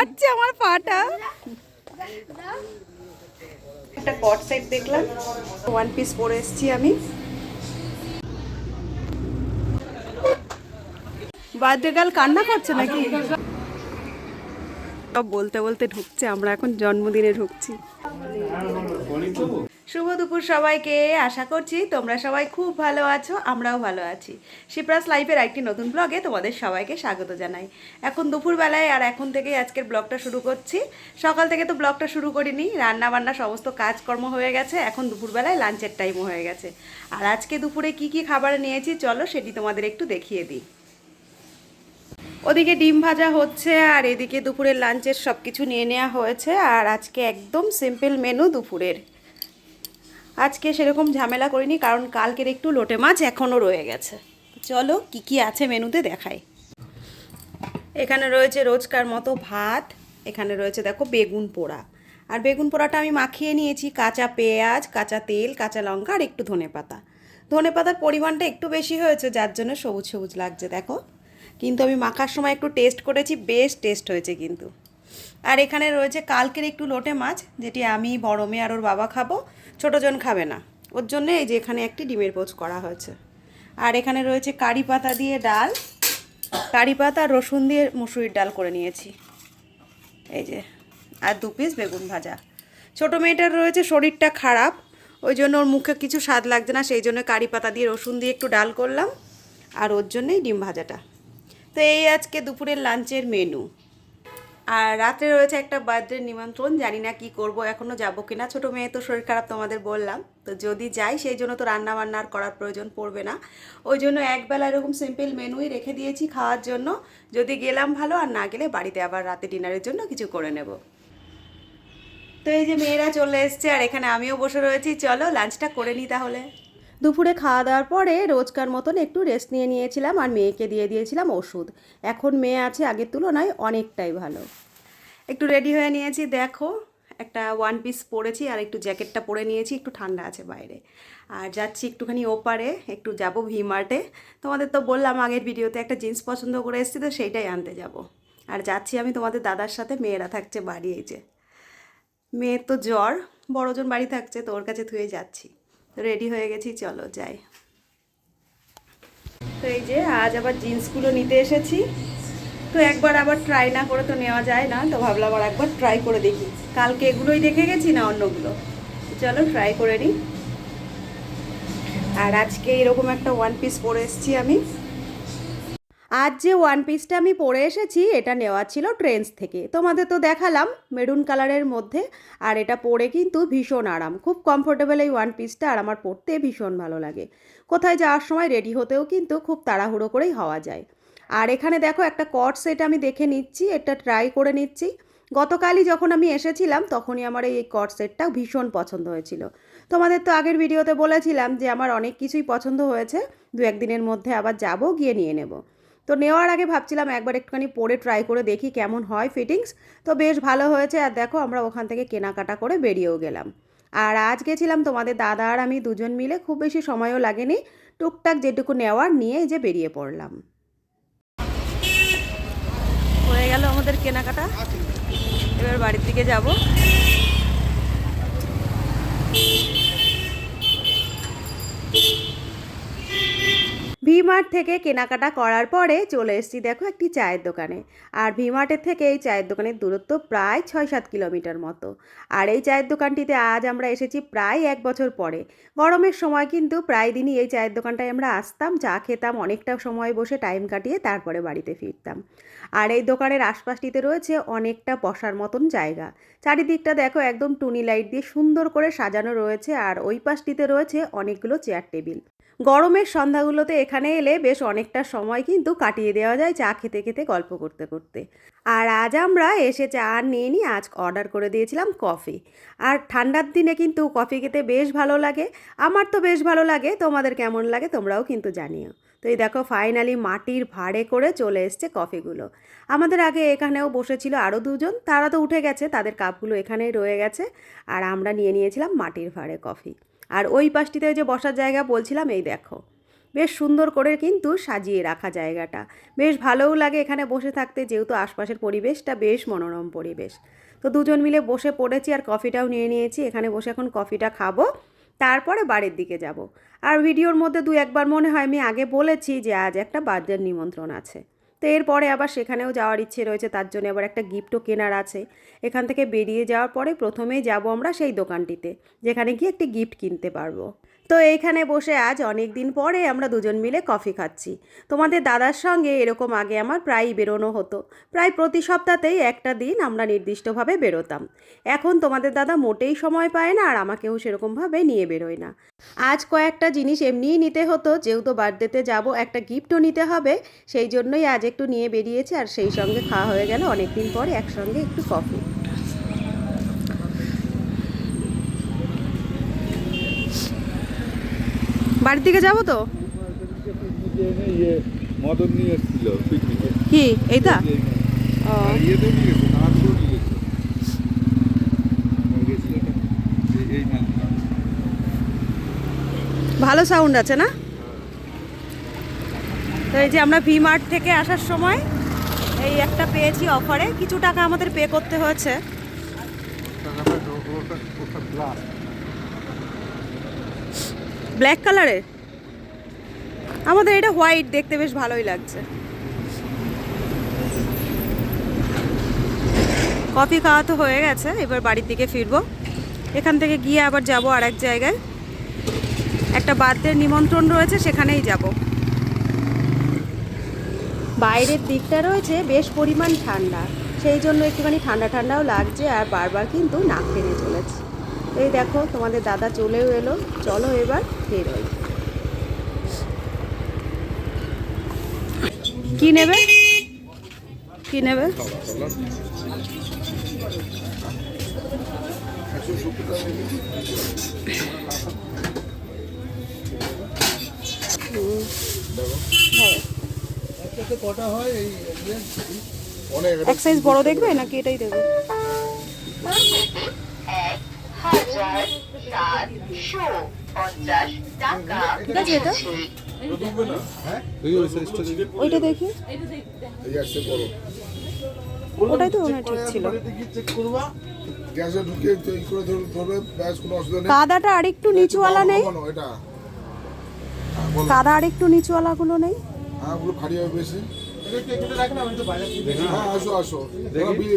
কাটছে আমার পাটা। একটা কট সেট দেখলাম। ওয়ান পিস পরে এসেছি আমি। বার্থডে গার্ল কান্না করছে নাকি? সব বলতে বলতে ঢুকছে আমরা এখন জন্মদিনে ঢুকছি। শুভ দুপুর সবাইকে। আশা করছি তোমরা সবাই খুব ভালো আছো, আমরাও ভালো আছি। শিপ্রাস লাইফের একটি নতুন ব্লগে তোমাদের সবাইকে স্বাগত জানাই। এখন দুপুরবেলায় আর এখন থেকেই আজকের ব্লগটা শুরু করছি। সকাল থেকে তো ব্লগটা শুরু করিনি রান্না বান্না সমস্ত কাজকর্ম হয়ে গেছে, এখন দুপুরবেলায় লাঞ্চের টাইমও হয়ে গেছে। আর আজকে দুপুরে কি কি খাবার নিয়েছি চলো সেটি তোমাদের একটু দেখিয়ে দিই। ওদিকে ডিম ভাজা হচ্ছে, আর এদিকে দুপুরের লাঞ্চের সব কিছু নিয়ে নেওয়া হয়েছে, আর আজকে একদম সিম্পল মেনু দুপুরের। আজকে সেরকম ঝামেলা করিনি, কারণ কালকের একটু লোটে মাছ এখনও রয়ে গেছে। চলো, কি কি আছে মেনুতে দেখাই। এখানে রয়েছে রোজকার মতো ভাত, এখানে রয়েছে দেখো বেগুন পোড়া। আর বেগুন পোড়াটা আমি মাখিয়ে নিয়েছি, কাঁচা পেঁয়াজ, কাঁচা তেল, কাঁচা লঙ্কা আর একটু ধনে পাতা। ধনে পাতার পরিমাণটা একটু বেশি হয়েছে, যার জন্য সবুজ সবুজ লাগছে, দেখো। কিন্তু আমি মাখার সময় একটু টেস্ট করেছি, বেশ টেস্ট হয়েছে কিন্তু। আর এখানে রয়েছে কালকের একটু লোটে মাছ, যেটি আমি বড় মেয়ে আর ওর বাবা খাব। ছোটোজন খাবে না। ওর জন্য এই যে এখানে একটি ডিমের পোচ করা হয়েছে। আর এখানে রয়েছে কারি পাতা দিয়ে ডাল। কারি পাতা আর রসুন দিয়ে মুসুরির ডাল করে নিয়েছি। এই যে, আর দু পিস বেগুন ভাজা। ছোটো মেয়েটার রয়েছে শরীরটা খারাপ, ওই জন্য ওর মুখে কিছু স্বাদ লাগছে না, সেই জন্য কারি পাতা দিয়ে, রসুন দিয়ে একটু ডাল করলাম। আর ওর জন্যই ডিম ভাজাটা। তো এই আজকে দুপুরের লাঞ্চের মেনু আর রাত্রে রয়েছে একটা বার্থডে নিমন্ত্রণ, জানি না কি করব এখনও যাব কিনা। ছোটো মেয়ে তো শরীর খারাপ তোমাদের বললাম, তো যদি যাই, সেই জন্য তো রান্না বান্না আর করার প্রয়োজন পড়বে না। ওই জন্য একবেলা এরকম সিম্পল মেনুই রেখে দিয়েছি খাওয়ার জন্য। যদি গেলাম ভালো, আর না গেলে বাড়িতে আবার রাতে ডিনারের জন্য কিছু করে নেব। তো এই যে মেয়েরা চলে এসছে, আর এখানে আমিও বসে রয়েছি। চলো লাঞ্চটা করে নিই তাহলে। দুপুরে খাওয়া দাওয়ার পরে রোজকার মতন একটু রেস্ট নিয়ে নিয়েছিলাম আর মেয়েকে দিয়ে দিয়েছিলাম ওষুধ। এখন মেয়ে আছে আগের তুলনায় অনেকটাই ভালো। একটু রেডি হয়ে নিয়েছি, দেখো। একটা ওয়ান পিস পরেছি আর একটু জ্যাকেটটা পরে নিয়েছি, একটু ঠান্ডা আছে বাইরে। আর যাচ্ছি একটুখানি ওপারে, একটু যাব ভি মার্টে তোমাদের তো বললাম আগের ভিডিওতে একটা জিন্স পছন্দ করে এসেছি তো সেইটাই আনতে যাব। আর যাচ্ছি আমি তোমাদের দাদার সাথে, মেয়েরা থাকছে বাড়ি এই যে। মেয়ের তো জ্বর, বড়জন বাড়ি থাকছে, তো ওর কাছে ধুয়ে যাচ্ছি। রেডি হয়ে গেছি, চলো যাই। তো এই যে আজ আবার জিন্সগুলো নিতে এসেছি। তো একবার আবার ট্রাই না করে তো নেওয়া যায় না, তো ভাবলাম আর একবার ট্রাই করে দেখি। কালকে এগুলোই দেখে গেছি না অন্যগুলো? চলো ট্রাই করে নিই। আর আজকে এরকম একটা ওয়ান পিস পরে এসেছি আমি। আজ যে ওয়ান পিসটা আমি পরে এসেছি, এটা নেওয়া ছিল ট্রেন্স থেকে। তোমাদের তো দেখালাম মেরুন কালারের মধ্যে, আর এটা পরে কিন্তু ভীষণ আরাম। খুব কমফোর্টেবল এই ওয়ান পিসটা আর আমার পরতে ভীষণ ভালো লাগে। কোথায় যাওয়ার সময় রেডি হতেও কিন্তু খুব তাড়াহুড়ো করেই হওয়া যায়। আর এখানে দেখো একটা কট সেট আমি দেখে নিচ্ছি, এটা ট্রাই করে নিচ্ছি। গতকালই যখন আমি এসেছিলাম, তখনই আমার এই কট সেটটা ভীষণ পছন্দ হয়েছিল। তোমাদের তো আগের ভিডিওতে বলেছিলাম যে আমার অনেক কিছুই পছন্দ হয়েছে দু একদিনের মধ্যে আবার যাব, গিয়ে নিয়ে নেব। তো নেওয়ার আগে ভাবছিলাম একবার একটুখানি পরে ট্রাই করে দেখি কেমন হয় ফিটিংস তো বেশ ভালো হয়েছে আর দেখো আমরা ওখান থেকে কেনাকাটা করে বেরিয়েও গেলাম। আর আজ গেছিলাম তোমাদের দাদা আর আমি দুজন মিলে, খুব বেশি সময়ও লাগেনি। টুকটাক যেটুকু নেওয়ার নিয়ে যে বেরিয়ে পড়লাম। হয়ে গেল আমাদের কেনাকাটা। এবার বাড়ির দিকে যাব। ভিমার্ট থেকে কেনাকাটা করার পরে চলে এসেছি দেখো একটি চায়ের দোকানে। আর ভিমার্টের থেকে এই চায়ের দোকানের দূরত্ব প্রায় ছয় সাত কিলোমিটার মতো। আর এই চায়ের দোকানটিতে আজ আমরা এসেছি প্রায় এক বছর পরে। গরমের সময় কিন্তু প্রায় দিনই এই চায়ের দোকানটায় আমরা আসতাম, চা খেতাম, অনেকটা সময় বসে টাইম কাটিয়ে তারপরে বাড়িতে ফিরতাম। আর এই দোকানের আশপাশটিতে রয়েছে অনেকটা বসার মতন জায়গা। চারিদিকটা দেখো একদম টুনি লাইট দিয়ে সুন্দর করে সাজানো রয়েছে, আর ওই পাশটিতে রয়েছে অনেকগুলো চেয়ার টেবিল। গরমের সন্ধ্যাগুলোতে এখানে এলে বেশ অনেকটা সময় কিন্তু কাটিয়ে দেওয়া যায় চা খেতে খেতে গল্প করতে করতে। আর আজ আমরা এসে চা আর নিয়ে নিই আজ অর্ডার করে দিয়েছিলাম কফি। আর ঠান্ডার দিনে কিন্তু কফি খেতে বেশ ভালো লাগে। আমার তো বেশ ভালো লাগে, তোমাদের কেমন লাগে তোমরাও কিন্তু জানিও। তো এই দেখো ফাইনালি মাটির ভাড়ে করে চলে এসছে কফিগুলো। আমাদের আগে এখানেও বসেছিল আরও দুজন, তারা তো উঠে গেছে, তাদের কাপগুলো এখানেই রয়ে গেছে। আর আমরা নিয়ে নিয়েছিলাম মাটির ভাড়ে কফি। আর ওই পাশটিতে যে বসার জায়গা বলছিলাম, এই দেখো। বেশ সুন্দর করে কিন্তু সাজিয়ে রাখা জায়গাটা। বেশ ভালোও লাগে এখানে বসে থাকতে, যেহেতু আশপাশের পরিবেশটা বেশ মনোরম পরিবেশ। তো দুজন মিলে বসে পড়েছি আর কফিটাও নিয়ে নিয়েছি। এখানে বসে এখন কফিটা খাব, তারপরে বাড়ির দিকে যাব। আর ভিডিওর মধ্যে দু একবার মনে হয় আমি আগে বলেছি যে আজ একটা বার্থডের নিমন্ত্রণ আছে। তো এরপরে আবার সেখানেও যাওয়ার ইচ্ছে রয়েছে, তার জন্য আবার একটা গিফটও কেনার আছে। এখান থেকে বেরিয়ে যাওয়ার পরে প্রথমেই যাব আমরা সেই দোকানটিতে, যেখানে গিয়ে একটি গিফট কিনতে পারব। তো এইখানে বসে আজ অনেক দিন পরে আমরা দুজন মিলে কফি খাচ্ছি। তোমাদের দাদার সঙ্গে এরকম আগে আমার প্রায়ই বেরোনো হতো। প্রায় প্রতি সপ্তাহতেই একটা দিন আমরা নির্দিষ্টভাবে বেরোতাম। এখন তোমাদের দাদা মোটেই সময় পায় না আর আমাকেও সেরকমভাবে নিয়ে বেরোয় না। আজ কয়েকটা জিনিস এমনিই নিতে হতো, যেহেতু বার্থডেতে যাব, একটা গিফটও নিতে হবে, সেই জন্যই আজ একটু নিয়ে বেরিয়েছে আর সেই সঙ্গে খাওয়া হয়ে গেল অনেক দিন পরে একসঙ্গে একটু কফি। বাড়ির দিকে যাব তো? পিকনিকে ইয়ে মদন নিয়ে এসেছিল পিকনিকে কি? এইটা? ও। ইয়েতে নিয়ে গেছে নাচও নিয়ে গেছে। আর গেছিল না, এই- এই মালটা ভালো সাউন্ড আছে না? তো এই যে আমরা ভি মার্ট থেকে আসার সময় এই একটা পেয়েছি অফারে। কিছু টাকা আমাদের পে করতে হয়েছে। ব্ল্যাক কালারে আমাদের এটা হোয়াইট দেখতে বেশ ভালোই লাগছে। কফি খাওয়া তো হয়ে গেছে, এবার বাড়ির দিকে ফিরবো। এখান থেকে গিয়ে আবার যাব আর এক জায়গায়। একটা বার্থডের নিমন্ত্রণ রয়েছে, সেখানেই যাব। বাইরের দিকটা রয়েছে বেশ পরিমাণ ঠান্ডা। সেই জন্য একটুখানি ঠান্ডা ঠান্ডাও লাগছে আর বারবার কিন্তু নাক টেনে চলেছে। এই দেখো, তোমাদের দাদা চলেও এলো। চলো এবার বেরোই। কি নেবে? কি নেবে? একশো একটাতে কটা হয় এই? অনেক এক সাইজ বড় দেখবে নাকি এটাই দেবে ঠিক আছে এটা? ওইটা দেখি। ওটাই তো ঠিক ছিল। গ্যাসে ঢুকে তৈরি করে ধর- ধরবে ব্যাস কোনো অসুবিধা নেই। কাদাটা আরেকটু নিচুওয়ালা নেই? হ্যাঁ। কাদা আরেকটু নিচুওয়ালাগুলো নেই? হ্যাঁ ওগুলো ভারী হবে বেশি। হ্যাঁ আসো আসো।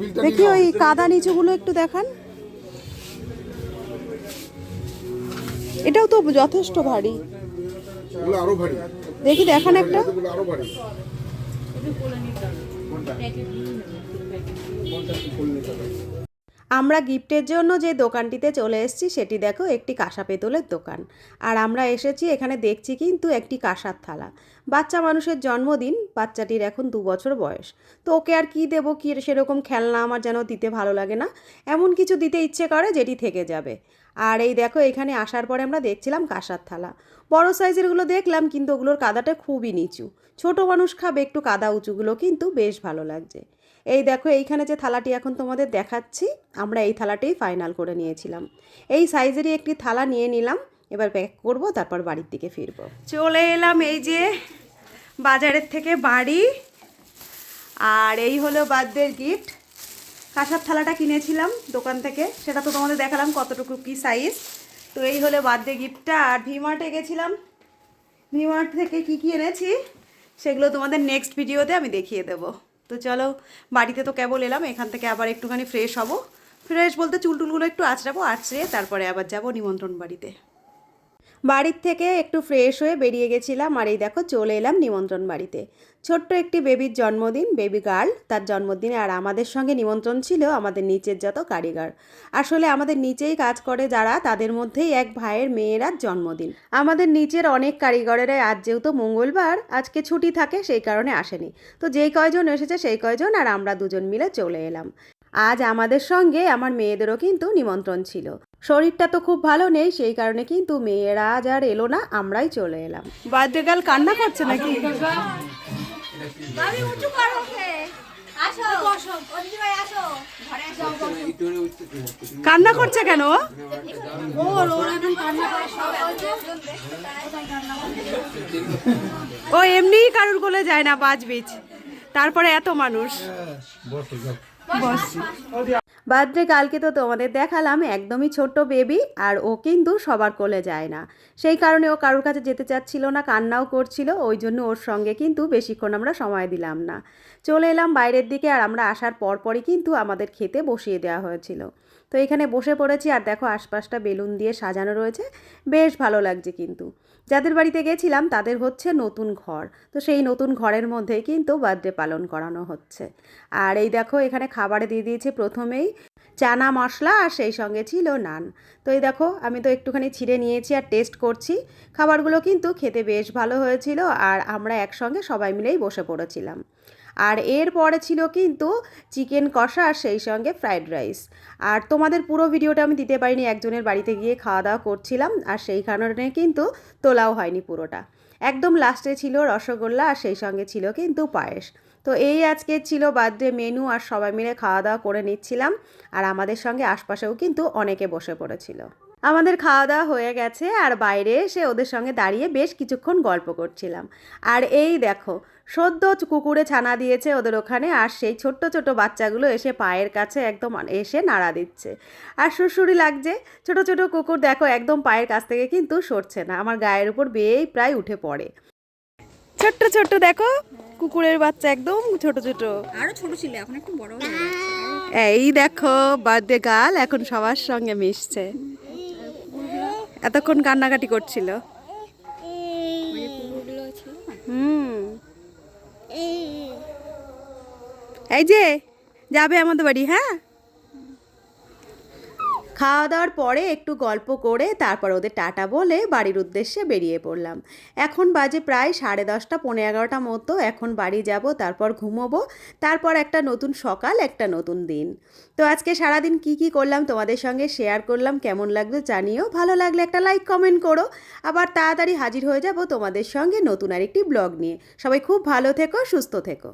বিলটা দেখি ওই। কাদা নিচুগুলো একটু দেখান। এটাও তো যথেষ্ট ভারী। ওগুলো আরও ভারী। দেখি দেখান একটা। ওগুলো আরও ভারী। আমরা গিফটের জন্য যে দোকানটিতে চলে এসেছি, সেটি দেখো একটি কাঁসা পেতলের দোকান। আর আমরা এসেছি, এখানে দেখছি কিন্তু একটি কাঁসার থালা। বাচ্চা মানুষের জন্মদিন, বাচ্চাটির এখন দু বছর বয়স। তো ওকে আর কি দেবো? কি সেরকম খেলনা আমার যেন দিতে ভালো লাগে না? এমন কিছু দিতে ইচ্ছে করে যেটি থেকে যাবে। আর এই দেখো, এখানে আসার পরে আমরা দেখছিলাম কাঁসার থালা। বড় সাইজেরগুলো দেখলাম, কিন্তু ওগুলোর কাদাটা খুবই নিচু। ছোট মানুষ খাবে একটু কাদা উঁচুগুলো কিন্তু বেশ ভালো লাগছে। এই দেখো এইখানে যে থালাটি এখন তোমাদের দেখাচ্ছি, আমরা এই থালাটাই ফাইনাল করে নিয়েছিলাম। এই সাইজেরই একটি থালা নিয়ে নিলাম, এবার প্যাক করব, তারপর বাড়ির দিকে ফিরবো। চলে এলাম এই যে বাজারের থেকে বাড়ি, আর এই হলো বার্থডের গিফট কাঁসার থালাটা কিনেছিলাম দোকান থেকে, সেটা তো তোমাদের দেখালাম কতটুকু কি সাইজ তো এই হলো বার্থডে গিফটটা আর ভিমার্টে গেছিলাম। ভিমার্ট থেকে কি কি এনেছি, সেগুলো তোমাদের নেক্সট ভিডিওতে আমি দেখিয়ে দেব। তো চলো, বাড়িতে তো কেবল এলাম, এখান থেকে আবার একটুখানি ফ্রেশ হব। ফ্রেশ বলতে চুল টুলগুলো একটু আঁচড়াবো, আঁচড়ে তারপরে আবার যাব নিমন্ত্রণ বাড়িতে। বাড়ির থেকে একটু ফ্রেশ হয়ে বেরিয়ে গেছিলাম আর এই দেখো চলে এলাম নিমন্ত্রণ বাড়িতে। ছোট্ট একটি বেবির জন্মদিন বেবি গার্ল তার জন্মদিনে আর আমাদের সঙ্গে নিমন্ত্রণ ছিল আমাদের নিচের যত কারিগর। আসলে আমাদের নিচেই কাজ করে যারা, তাদের মধ্যেই এক ভাইয়ের মেয়ের জন্মদিন। আমাদের নিচের অনেক কারিগরেরাই আজ যেহেতু মঙ্গলবার, আজকে ছুটি থাকে সেই কারণে আসেনি। তো যেই কয়জন এসেছে সেই কয়জন আর আমরা দুজন মিলে চলে এলাম। আজ আমাদের সঙ্গে আমার মেয়েদেরও কিন্তু নিমন্ত্রণ ছিল। শরীরটা তো খুব ভালো নেই সেই কারণে কিন্তু মেয়েরা আজ আর এলো না আমরাই চলে এলাম। বার্থডে গার্ল কান্না করছে নাকি? ভাবি উঁচু করো ওকে। আসো। বসো অদিতি ভাই আসো। ঘরে কান্না করছে কেন ও? ও এমনিই কারুর কোলে যায় না বাজ বিচ তারপরে এত মানুষ। বার্থডে কালকে তো তোমাদের দেখালাম, একদমই ছোট্ট বেবি আর ও কিন্তু সবার কোলে যায় না। সেই কারণে ও কারোর কাছে যেতে চাচ্ছিল না, কান্নাও করছিল, ওই জন্য ওর সঙ্গে কিন্তু বেশিক্ষণ আমরা সময় দিলাম না। চলে এলাম বাইরের দিকে, আর আমরা আসার পরপরই কিন্তু আমাদের খেতে বসিয়ে দেওয়া হয়েছিল। তো এখানে বসে পড়েছি আর দেখো আশপাশটা বেলুন দিয়ে সাজানো রয়েছে। বেশ ভালো লাগছে কিন্তু। যাদের বাড়িতে গেছিলাম তাদের হচ্ছে নতুন ঘর। তো সেই নতুন ঘরের মধ্যেই কিন্তু বার্থডে পালন করানো হচ্ছে। আর এই দেখো এখানে খাবার দিয়ে দিয়েছে প্রথমেই চানা মশলা আর সেই সঙ্গে ছিল নান। তো এই দেখো, আমি তো একটুখানি ছিঁড়ে নিয়েছি আর টেস্ট করছি। খাবারগুলো কিন্তু খেতে বেশ ভালো হয়েছিল আর আমরা একসঙ্গে সবাই মিলেই বসে পড়েছিলাম। আর এর পরে ছিল কিন্তু চিকেন কষা আর সেই সঙ্গে ফ্রাইড রাইস আর তোমাদের পুরো ভিডিওটা আমি দিতে পারিনি, একজনের বাড়িতে গিয়ে খাওয়া দাওয়া করছিলাম আর সেই কারণে কিন্তু তোলাও হয়নি পুরোটা। একদম লাস্টে ছিল রসগোল্লা আর সেই সঙ্গে ছিল কিন্তু পায়েস। তো এই আজকে ছিল বার্থডে মেনু আর সবাই মিলে খাওয়া দাওয়া করে নিচ্ছিলাম। আর আমাদের সঙ্গে আশপাশেও কিন্তু অনেকে বসে পড়েছিল। আমাদের খাওয়া দাওয়া হয়ে গেছে আর বাইরে এসে ওদের সঙ্গে দাঁড়িয়ে বেশ কিছুক্ষণ গল্প করছিলাম। আর এই দেখো, সদ্য কুকুরে ছানা দিয়েছে ওদের ওখানে আর সেই ছোট্ট ছোট বাচ্চাগুলো এসে পায়ের কাছে একদম এসে নাড়া দিচ্ছে। আর সুরসুরি লাগছে, ছোট ছোট কুকুর দেখো একদম পায়ের কাছ থেকে কিন্তু সরছে না, আমার গায়ের উপর বেয়েই প্রায় উঠে পড়ে। ছোট্ট ছোট্ট দেখো কুকুরের বাচ্চা একদম ছোট ছোট। আরও ছোট ছিল এখন একটু বড় হয়ে গেছে। এই দেখো বার্থডে গাল এখন সবার সঙ্গে মিশছে। এতক্ষণ কান্নাকাটি করছিল। হুম। এই যে যাবে আমাদের বাড়ি হ্যাঁ? খাওয়া দাওয়ার পরে একটু গল্প করে তারপর ওদের টাটা বলে বাড়ির উদ্দেশ্যে বেরিয়ে পড়লাম। এখন বাজে প্রায় সাড়ে দশটা পনেরো এগারোটা মতো। এখন বাড়ি যাব, তারপর ঘুমোবো, তারপর একটা নতুন সকাল, একটা নতুন দিন। তো আজকে সারাদিন কি কি করলাম তোমাদের সঙ্গে শেয়ার করলাম, কেমন লাগল জানিও। ভালো লাগলে একটা লাইক কমেন্ট করো। আবার তাড়াতাড়ি হাজির হয়ে যাব তোমাদের সঙ্গে নতুন আরেকটি ব্লগ নিয়ে। সবাই খুব ভালো থেকো, সুস্থ থেকো।